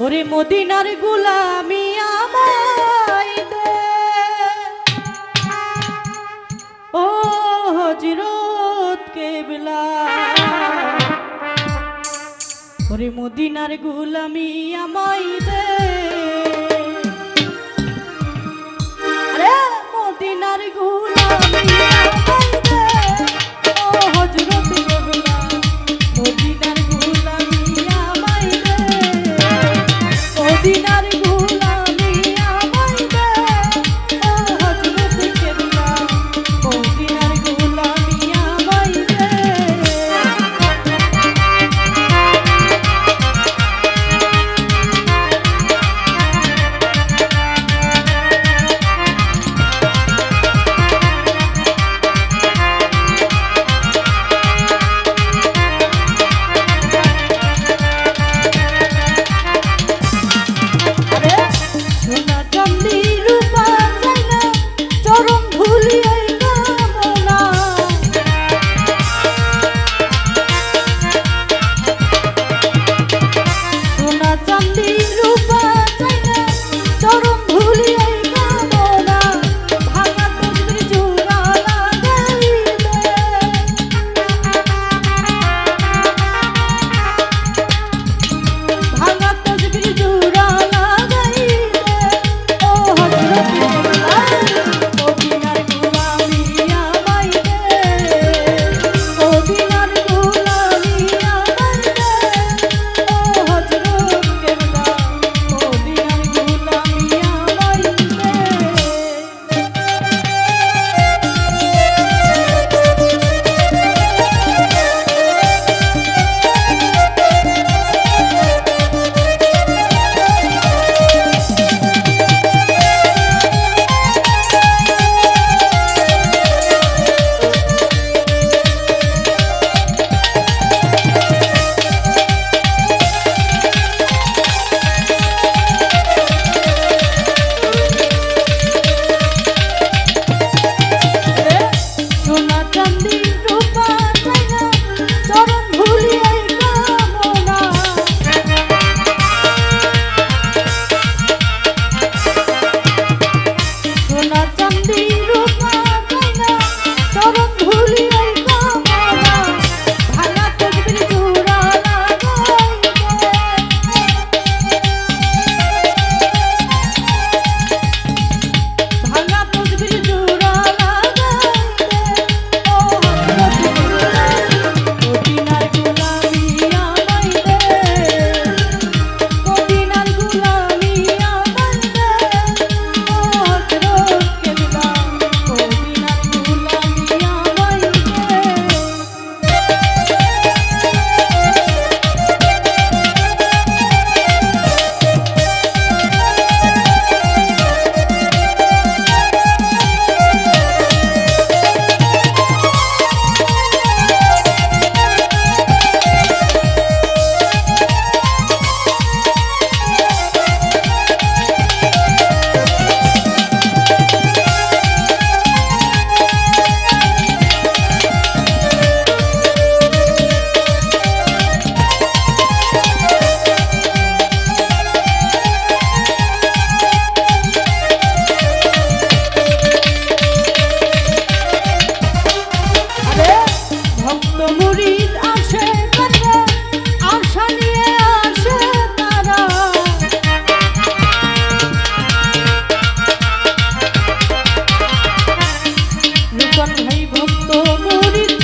ওরে মদিনার গুলামি আমায় দে। ও হজরত কেবলা। ওরে মদিনার গুলামি আমায় দে। আরে মদিনার গুলামি আমায় দে। ও হজরত কেবলা। ভক্ত মরিত